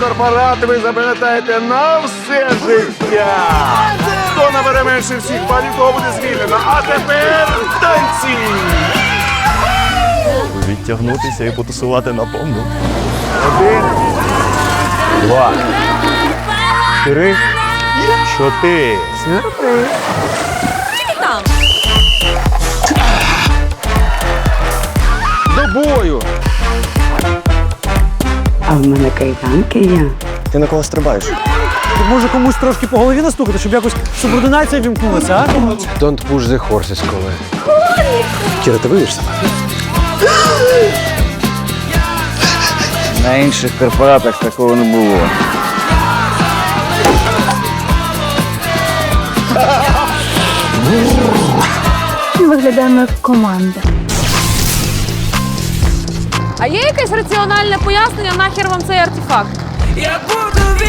корпорат ви запам'ятаєте на все життя. Хто набере менше всіх балів, того буде звільнено. А тепер танці! Відтягнутися і потусувати на повну. Один, Два. Три. Чотири. до бою! А в мене кайданки є. Ти на кого стрибаєш? Ти Може комусь трошки по голові настукати, щоб якось субординація вімкнулася, а? Don't push the horses, коли. Кіра, ти вийдеш сама? На інших корпоратах такого не було. Виглядаємо як команда. А є якесь раціональне пояснення, нахер вам цей артефакт? Я буду